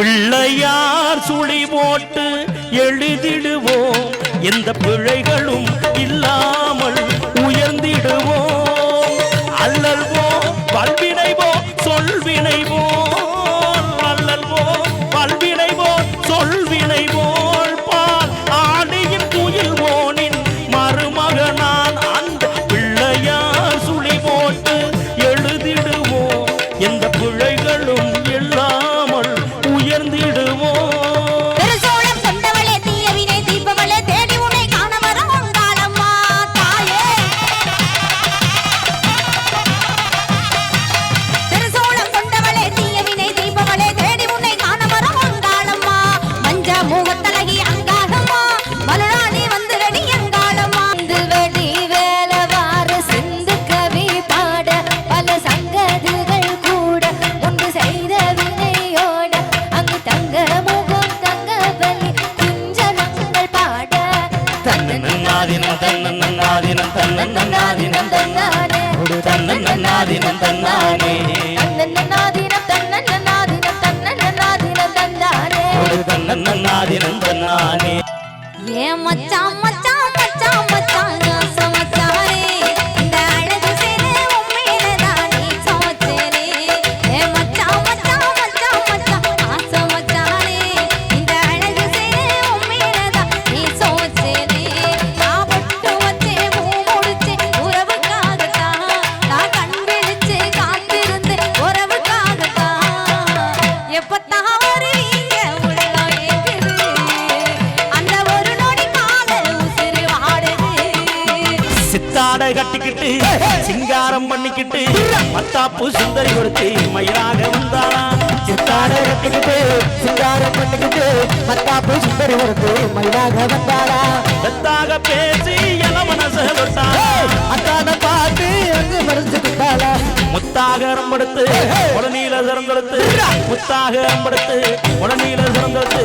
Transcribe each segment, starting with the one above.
பிள்ளையார் சுழி போட்டு எழுதிடுவோம். எந்த பிழைகளும் இல்லாமல் உயர்ந்திடுவோம். நன்னாதினம் தன்னானே. தன்ன நன்னாதினம் தன்னானே. நன்னாதினம் தன்ன நன்னாதினம் தன்ன நன்னாதினம் தந்தானே பண்ணிக்கிட்டு மத்தாப்பு சுந்தரி கொடுத்து மயிலாக வந்தாளா சித்தாட கட்டிக்கிட்டு சிங்காரம் பண்ணிக்கிட்டு மத்தாப்பு சுந்தரி ஒருத்து மயிலாக வந்தாளா வெத்தாக பேசி என மனச அத்தான பார்த்து அங்கு மறைஞ்சுக்கிட்டாளா முத்தாக அம்படுத்து உடனீல சிறந்தெடுத்து முத்தாக அம்படுத்து உடனீல சிறந்தெடுத்து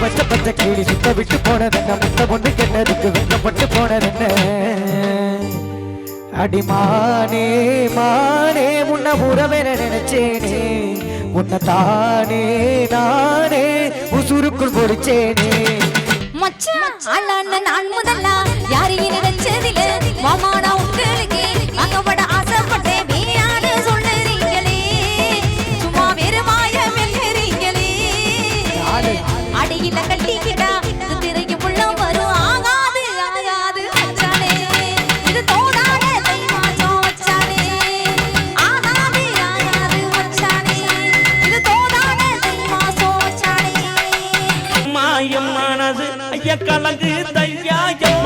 பச்சை பச்சை கீழே சுத்த விட்டு போனதென்ன முத்த பொண்ணு கெட்டதுக்கு வெக்கப்பட்டு போனதென்ன அடிமானே மானே முன்ன உறவென நினைச்சேனே. உன்னை தானே நானே உசுருக்குள் பொறிச்சேனே. மச்சான் ஆளான நான் முதல்ல யாரையும் தாயம் மனது ஐய கலங்கு தையாயம்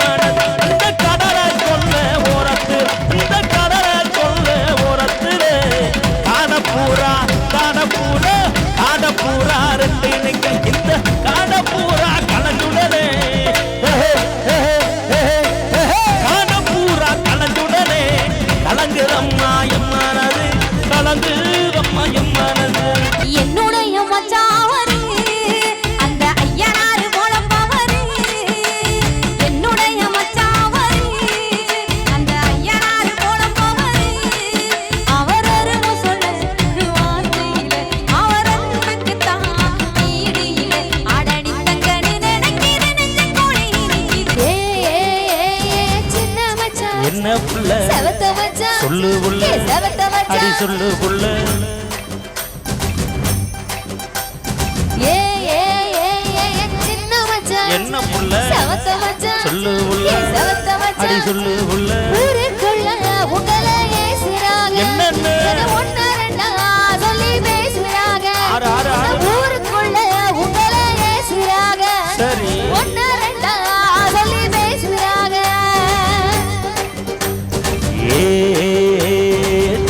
புள்ள சொல்லு புள்ள அடி சொல்லு புள்ள? என்ன சொல்லு புள்ள அடி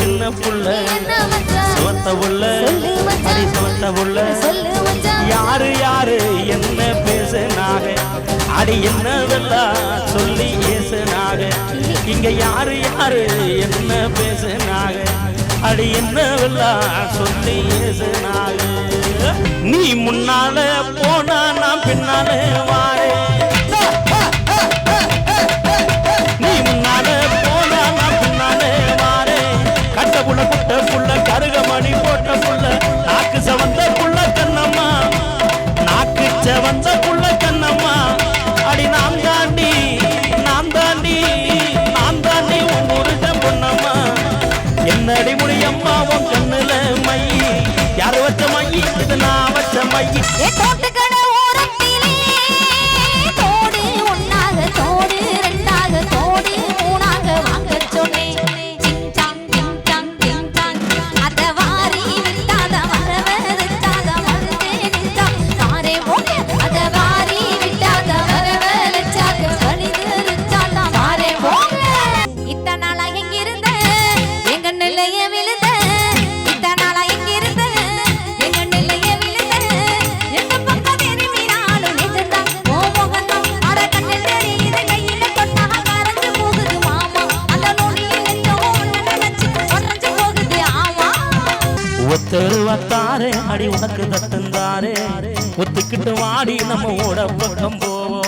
சின்ன புள்ள. என்ன மச்சான் சிவத்த புள்ள சொல்லு மச்சான். அடி சிவத்த புள்ள யாரு யாரு என்ன பேசுனாங்க? அடி என்னவெல்லாம் சொல்லி ஏசுனாக இங்க யாரு யாரு என்ன பேசுனாங்க? அடி என்னவெல்லாம் சொல்லி ஏசுனாக நீ முன்னால போனா நான் பின்னால வாரேன். போட்ட புள்ள நாக்கு சவந்த புள்ள கண்ணம்மா. நாக்கு சவந்த புள்ள கண்ணம்மா. அடி நான் தாண்டி நான் தாண்டி நான் தாண்டி உன் முருக பொண்ணம்மா. என்னடி முடியம்மா உன் கண்ணுல மை? யார் வச்ச மை? இது நான் வச்ச மை. பார்த்தாரே அடி உனக்கு தட்டுந்தாரே. ஒத்துக்கிட்டு வாடி நம்ம ஓட பக்கம் போவோம்